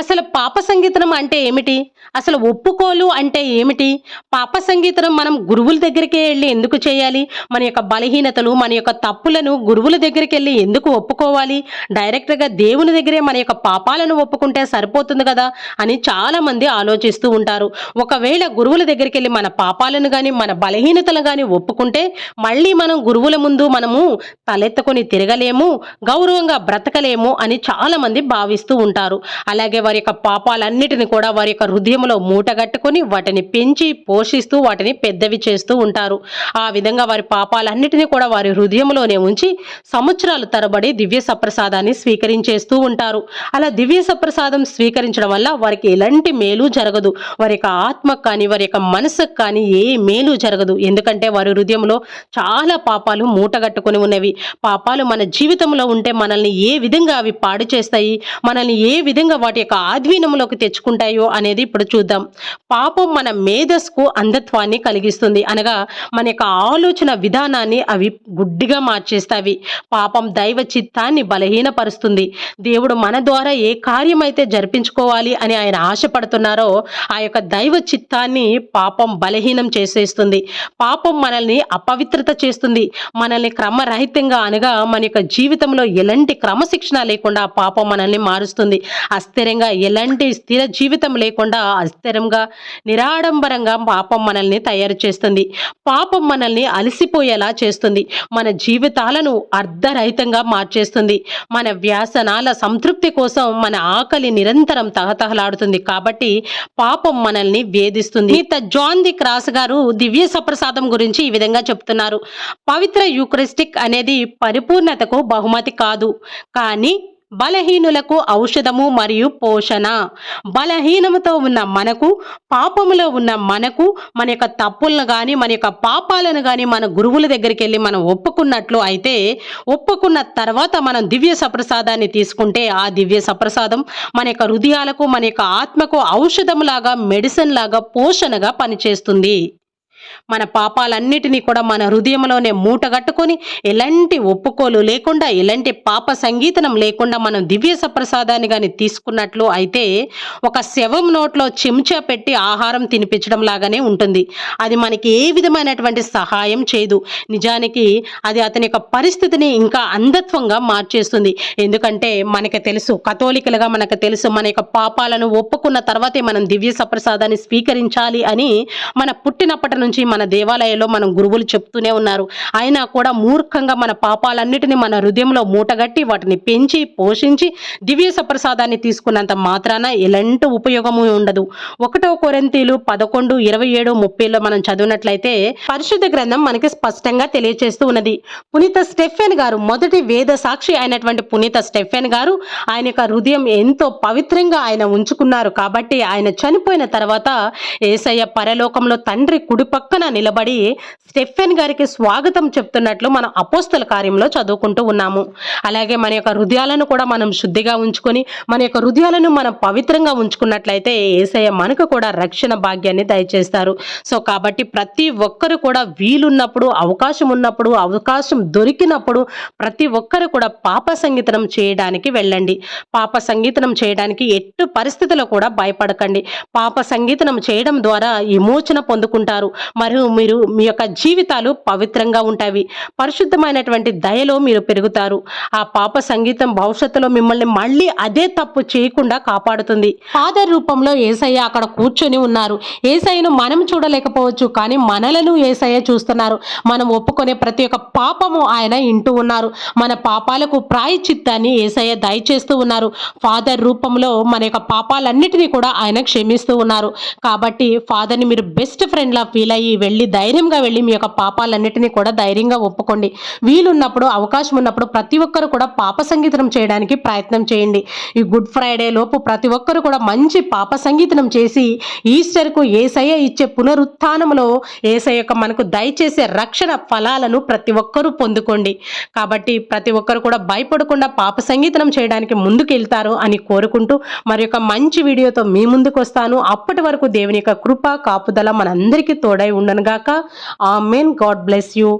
అసలు పాప సంగీతనం అంటే ఏమిటి? అసలు ఒప్పుకోలు అంటే ఏమిటి? పాప సంగీతనం మనం గురువుల దగ్గరికే వెళ్ళి ఎందుకు చేయాలి? మన యొక్క బలహీనతలు మన యొక్క తప్పులను గురువుల దగ్గరికి వెళ్ళి ఎందుకు ఒప్పుకోవాలి? డైరెక్ట్గా దేవుని దగ్గరే మన యొక్క పాపాలను ఒప్పుకుంటే సరిపోతుంది కదా అని చాలామంది ఆలోచిస్తూ ఉంటారు. ఒకవేళ గురువుల దగ్గరికి వెళ్ళి మన పాపాలను కానీ మన బలహీనతలు కానీ ఒప్పుకుంటే మళ్ళీ మనం గురువుల ముందు మనము తలెత్తుకొని తిరగలేము గౌరవంగా బ్రతకలేము అని చాలామంది భావిస్తూ ఉంటారు. అలాగే వారి యొక్క పాపాలన్నిటిని కూడా వారి యొక్క హృదయంలో మూటగట్టుకుని వాటిని పెంచి పోషిస్తూ వాటిని పెద్దవి చేస్తూ ఉంటారు. ఆ విధంగా వారి పాపాలన్నిటిని కూడా వారి హృదయంలోనే ఉంచి సంవత్సరాలు తరబడి దివ్య సప్రసాదాన్ని స్వీకరించేస్తూ ఉంటారు. అలా దివ్య సప్రసాదం స్వీకరించడం వల్ల వారికి ఎలాంటి మేలు జరగదు. వారి యొక్క ఆత్మకు కానీ వారి యొక్క మనసుకు కానీ ఏ మేలు జరగదు. ఎందుకంటే వారి హృదయంలో చాలా పాపాలు మూటగట్టుకుని ఉన్నవి. పాపాలు మన జీవితంలో ఉంటే మనల్ని ఏ విధంగా అవి పాడు చేస్తాయి? మనల్ని ఏ విధంగా వాటి యొక్క ఆధీనంలోకి తెచ్చుకుంటాయో అనేది ఇప్పుడు చూద్దాం. పాపం మన మేధస్కు అంధత్వాన్ని కలిగిస్తుంది. అనగా మన యొక్క ఆలోచన విధానాన్ని అవి గుడ్డిగా మార్చేస్తాయి. పాపం దైవ చిత్తాన్ని బలహీనపరుస్తుంది. దేవుడు మన ద్వారా ఏ కార్యమైతే జరిపించుకోవాలి అని ఆయన ఆశపడుతున్నారో ఆ యొక్క దైవ చిత్తాన్ని పాపం బలహీనం చేసేస్తుంది. పాపం మనల్ని అపవిత్రత చేస్తుంది. మనల్ని క్రమరహితంగా అనగా మన యొక్క జీవితంలో ఎలాంటి క్రమశిక్షణ లేకుండా పాపం మనల్ని మారుస్తుంది. అస్థిరంగా ఎలాంటి స్థిర జీవితం లేకుండా అస్థిరంగా నిరాడంబరంగా పాపం మనల్ని తయారు చేస్తుంది. పాపం మనల్ని అలసిపోయేలా చేస్తుంది. మన జీవితాలను అర్ధరహితంగా మార్చేస్తుంది. మన వ్యాసనాల సంతృప్తి కోసం మన ఆకలి నిరంతరం తహతహలాడుతుంది. కాబట్టి పాపం మనల్ని వేధిస్తుంది. ఈత జాన్ ది క్రాస్ గారు దివ్య సప్రసాదం గురించి ఈ విధంగా చెప్తున్నారు. పవిత్ర యూక్రిస్టిక్ అనేది పరిపూర్ణతకు బహుమతి కాదు. కానీ బలహీనులకు ఔషధము మరియు పోషణ. బలహీనముతో ఉన్న మనకు పాపములో ఉన్న మనకు మన యొక్క తప్పులను కానీ మన యొక్క పాపాలను కానీ మన గురువుల దగ్గరికి వెళ్ళి మనం ఒప్పుకున్నట్లు అయితే ఒప్పుకున్న తర్వాత మనం దివ్య సప్రసాదాన్ని తీసుకుంటే ఆ దివ్య సప్రసాదం మన యొక్క హృదయాలకు మన యొక్క ఆత్మకు ఔషధం లాగా మెడిసిన్ లాగా పోషణగా పనిచేస్తుంది. మన పాపాలన్నిటినీ కూడా మన హృదయంలోనే మూటగట్టుకొని ఎలాంటి ఒప్పుకోలు లేకుండా ఎలాంటి పాప సంగీతనం లేకుండా మనం దివ్య సప్రసాదాన్ని కానీ తీసుకున్నట్లు అయితే ఒక శవం నోట్లో చెంచా పెట్టి ఆహారం తినిపించడం లాగానే ఉంటుంది. అది మనకి ఏ విధమైనటువంటి సహాయం చేయదు. నిజానికి అది అతని యొక్క పరిస్థితిని ఇంకా అంధత్వంగా మార్చేస్తుంది. ఎందుకంటే మనకి తెలుసు కథోలికలుగా మనకు తెలుసు మన యొక్క పాపాలను ఒప్పుకున్న తర్వాతే మనం దివ్య సప్రసాదాన్ని స్వీకరించాలి అని మన పుట్టినప్పటి నుంచి మన దేవాలయంలో మనం గురువులు చెప్తూనే ఉన్నారు. అయినా కూడా మూర్ఖంగా మన పాపాలన్నిటిని మన హృదయంలో మూటగట్టి వాటిని పెంచి పోషించి దివ్య సప్రసాదాన్ని తీసుకున్నంత మాత్రాన ఎలాంటి ఉపయోగము ఉండదు. ఒకటో కొరంతీలు పదకొండు ఇరవై ఏడు ముప్పైలో మనం చదివినట్లయితే పరిశుద్ధ గ్రంథం మనకి స్పష్టంగా తెలియజేస్తూ ఉన్నది. పునీత స్టెఫెన్ గారు మొదటి వేద సాక్షి అయినటువంటి పునీత స్టెఫెన్ గారు ఆయన యొక్క హృదయం ఎంతో పవిత్రంగా ఆయన ఉంచుకున్నారు. కాబట్టి ఆయన చనిపోయిన తర్వాత ఏసయ్య పరలోకంలో తండ్రి కుడిపక్క పక్కన నిలబడి స్టెఫెన్ గారికి స్వాగతం చెప్తున్నట్లు మనం అపోస్తల కార్యంలో చదువుకుంటూ ఉన్నాము. అలాగే మన యొక్క హృదయాలను కూడా మనం శుద్ధిగా ఉంచుకొని మన యొక్క హృదయాలను మనం పవిత్రంగా ఉంచుకున్నట్లయితే ఏసయ్య మనకు కూడా రక్షణ భాగ్యాన్ని దయచేస్తారు. సో కాబట్టి ప్రతి ఒక్కరు కూడా వీలున్నప్పుడు అవకాశం ఉన్నప్పుడు అవకాశం దొరికినప్పుడు ప్రతి ఒక్కరు కూడా పాప సంగీతనం చేయడానికి వెళ్ళండి. పాప సంగీతనం చేయడానికి ఎట్టు పరిస్థితుల్లో కూడా భయపడకండి. పాప సంగీతనం చేయడం ద్వారా విమోచన పొందుకుంటారు. మరియు మీరు మీ యొక్క జీవితాలు పవిత్రంగా ఉంటాయి. పరిశుద్ధమైనటువంటి దయలో మీరు పెరుగుతారు. ఆ పాప సంగీతం భవిష్యత్తులో మిమ్మల్ని మళ్ళీ అదే తప్పు చేయకుండా కాపాడుతుంది. ఫాదర్ రూపంలో ఏసయ్య అక్కడ కూర్చొని ఉన్నారు. ఏసయ్యను మనం చూడలేకపోవచ్చు కానీ మనలను ఏసయ్య చూస్తున్నారు. మనం ఒప్పుకునే ప్రతి ఒక్క పాపము ఆయన ఇంటూ ఉన్నారు. మన పాపాలకు ప్రాయచిత్తాన్ని ఏసయ్య దయచేస్తూ ఉన్నారు. ఫాదర్ రూపంలో మన యొక్క పాపాలన్నిటినీ కూడా ఆయన క్షమిస్తూ ఉన్నారు. కాబట్టి ఫాదర్ని మీరు బెస్ట్ ఫ్రెండ్లా ఫీల్ అయ్యి వెళ్ళి ధైర్యంగా వెళ్ళి మీ యొక్క పాపాలన్నిటినీ కూడా ధైర్యంగా ఒప్పుకోండి. వీలున్నప్పుడు అవకాశం ఉన్నప్పుడు ప్రతి ఒక్కరు కూడా పాప సంగీతం చేయడానికి ప్రయత్నం చేయండి. ఈ గుడ్ ఫ్రైడే లోపు ప్రతి ఒక్కరు కూడా మంచి పాప సంగీతం చేసి ఈస్టర్కు ఏసయ్య ఇచ్చే పునరుత్నంలో ఏసయ్య యొక్క మనకు దయచేసే రక్షణ ఫలాలను ప్రతి ఒక్కరూ పొందుకోండి. కాబట్టి ప్రతి ఒక్కరు కూడా భయపడకుండా పాప సంగీతం చేయడానికి ముందుకు వెళ్తారు అని కోరుకుంటూ మరి యొక్క మంచి వీడియోతో మీ ముందుకు వస్తాను అప్పటి వరకు దేవుని యొక్క కృప కాపుదల మనందరికీ తోడై ఉండనుగాక ఆ మెయిన్ గాడ్ బ్లెస్ యూ